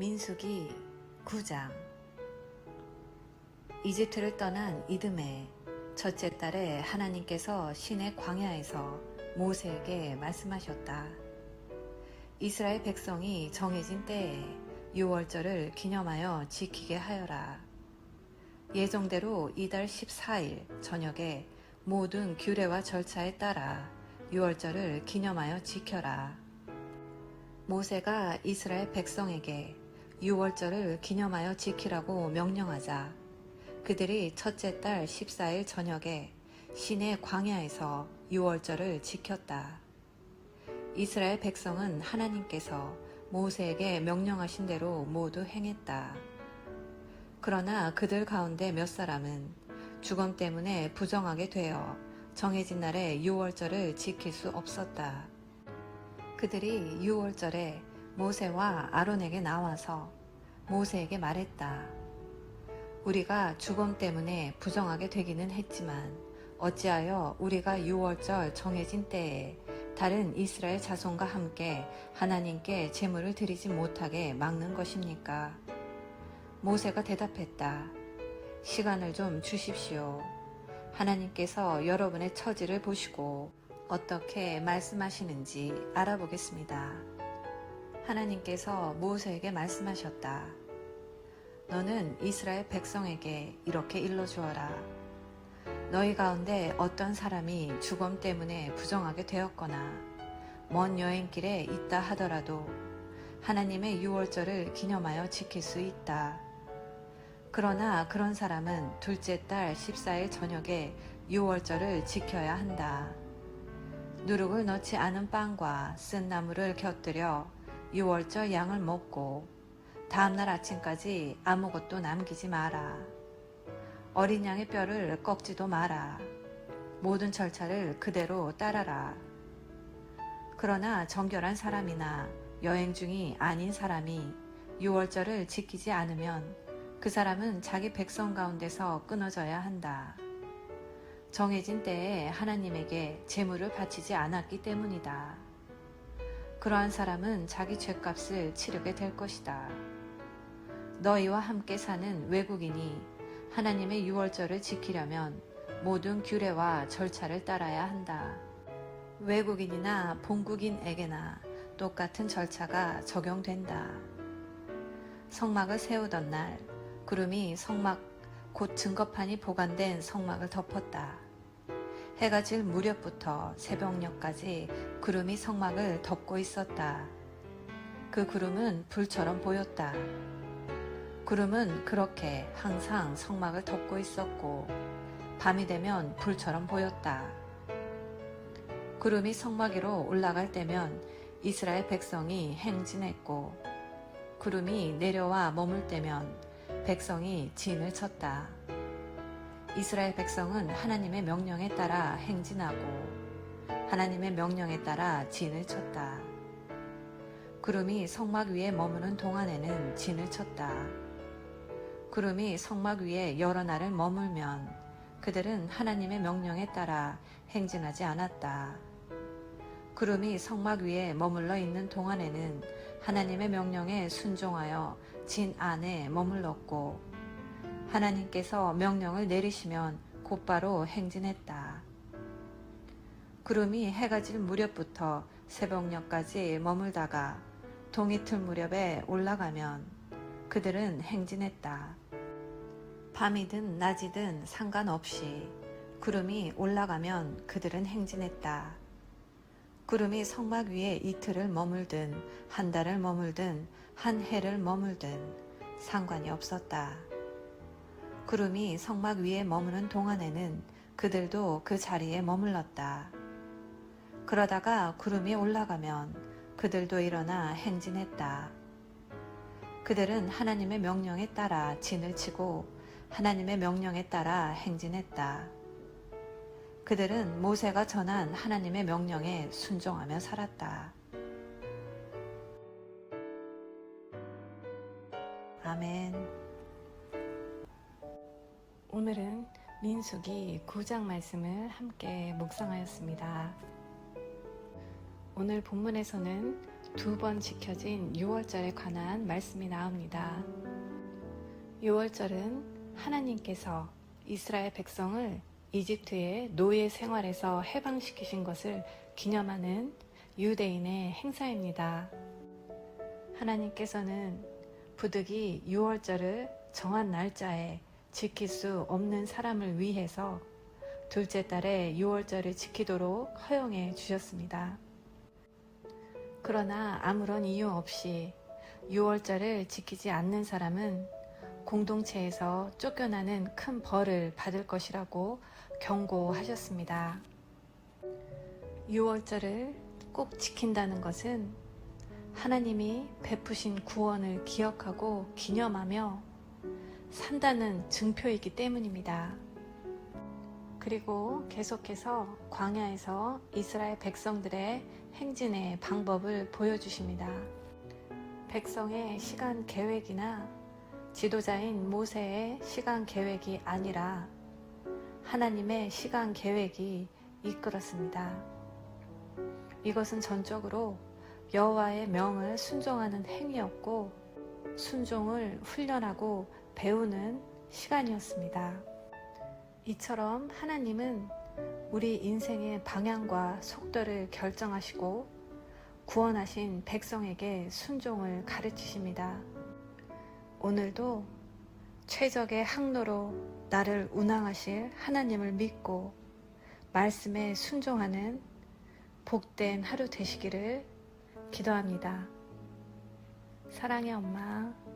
민수기 9장 이집트를 떠난 이듬해 첫째 달에 하나님께서 신의 광야에서 모세에게 말씀하셨다. 이스라엘 백성이 정해진 때에 유월절을 기념하여 지키게 하여라. 예정대로 이달 14일 저녁에 모든 규례와 절차에 따라 유월절을 기념하여 지켜라. 모세가 이스라엘 백성에게 유월절을 기념하여 지키라고 명령하자 그들이 첫째 달 14일 저녁에 시내 광야에서 유월절을 지켰다. 이스라엘 백성은 하나님께서 모세에게 명령하신 대로 모두 행했다. 그러나 그들 가운데 몇 사람은 죽음 때문에 부정하게 되어 정해진 날에 유월절을 지킬 수 없었다. 그들이 유월절에 모세와 아론에게 나와서 모세에게 말했다. 우리가 죽음 때문에 부정하게 되기는 했지만 어찌하여 우리가 유월절 정해진 때에 다른 이스라엘 자손과 함께 하나님께 제물을 드리지 못하게 막는 것입니까? 모세가 대답했다. 시간을 좀 주십시오. 하나님께서 여러분의 처지를 보시고 어떻게 말씀하시는지 알아보겠습니다. 하나님께서 모세에게 말씀하셨다. 너는 이스라엘 백성에게 이렇게 일러주어라. 너희 가운데 어떤 사람이 죽음 때문에 부정하게 되었거나 먼 여행길에 있다 하더라도 하나님의 유월절을 기념하여 지킬 수 있다. 그러나 그런 사람은 둘째 달 14일 저녁에 유월절을 지켜야 한다. 누룩을 넣지 않은 빵과 쓴 나물을 곁들여 유월절 양을 먹고 다음날 아침까지 아무것도 남기지 마라. 어린 양의 뼈를 꺾지도 마라. 모든 절차를 그대로 따라라. 그러나 정결한 사람이나 여행 중이 아닌 사람이 유월절을 지키지 않으면 그 사람은 자기 백성 가운데서 끊어져야 한다. 정해진 때에 하나님에게 제물을 바치지 않았기 때문이다. 그러한 사람은 자기 죄값을 치르게 될 것이다. 너희와 함께 사는 외국인이 하나님의 유월절을 지키려면 모든 규례와 절차를 따라야 한다. 외국인이나 본국인에게나 똑같은 절차가 적용된다. 성막을 세우던 날 구름이 성막 곧 증거판이 보관된 성막을 덮었다. 해가 질 무렵부터 새벽녘까지 구름이 성막을 덮고 있었다. 그 구름은 불처럼 보였다. 구름은 그렇게 항상 성막을 덮고 있었고 밤이 되면 불처럼 보였다. 구름이 성막 위로 올라갈 때면 이스라엘 백성이 행진했고 구름이 내려와 머물 때면 백성이 진을 쳤다. 이스라엘 백성은 하나님의 명령에 따라 행진하고 하나님의 명령에 따라 진을 쳤다. 구름이 성막 위에 머무는 동안에는 진을 쳤다. 구름이 성막 위에 여러 날을 머물면 그들은 하나님의 명령에 따라 행진하지 않았다. 구름이 성막 위에 머물러 있는 동안에는 하나님의 명령에 순종하여 진 안에 머물렀고 하나님께서 명령을 내리시면 곧바로 행진했다. 구름이 해가 질 무렵부터 새벽녘까지 머물다가 동이 틀 무렵에 올라가면 그들은 행진했다. 밤이든 낮이든 상관없이 구름이 올라가면 그들은 행진했다. 구름이 성막 위에 이틀을 머물든 한 달을 머물든 한 해를 머물든 상관이 없었다. 구름이 성막 위에 머무는 동안에는 그들도 그 자리에 머물렀다. 그러다가 구름이 올라가면 그들도 일어나 행진했다. 그들은 하나님의 명령에 따라 진을 치고 하나님의 명령에 따라 행진했다. 그들은 모세가 전한 하나님의 명령에 순종하며 살았다. 아멘. 오늘은 민수기 9장 말씀을 함께 묵상하였습니다. 오늘 본문에서는 두 번 지켜진 6월절에 관한 말씀이 나옵니다. 6월절은 하나님께서 이스라엘 백성을 이집트의 노예 생활에서 해방시키신 것을 기념하는 유대인의 행사입니다. 하나님께서는 부득이 6월절을 정한 날짜에 지킬 수 없는 사람을 위해서 둘째 달에 6월절을 지키도록 허용해 주셨습니다. 그러나 아무런 이유 없이 6월절을 지키지 않는 사람은 공동체에서 쫓겨나는 큰 벌을 받을 것이라고 경고하셨습니다. 6월절을 꼭 지킨다는 것은 하나님이 베푸신 구원을 기억하고 기념하며 산다는 증표이기 때문입니다. 그리고 계속해서 광야에서 이스라엘 백성들의 행진의 방법을 보여주십니다. 백성의 시간 계획이나 지도자인 모세의 시간 계획이 아니라 하나님의 시간 계획이 이끌었습니다. 이것은 전적으로 여호와의 명을 순종하는 행위였고 순종을 훈련하고 배우는 시간이었습니다. 이처럼 하나님은 우리 인생의 방향과 속도를 결정하시고 구원하신 백성에게 순종을 가르치십니다. 오늘도 최적의 항로로 나를 운항하실 하나님을 믿고 말씀에 순종하는 복된 하루 되시기를 기도합니다. 사랑의 엄마.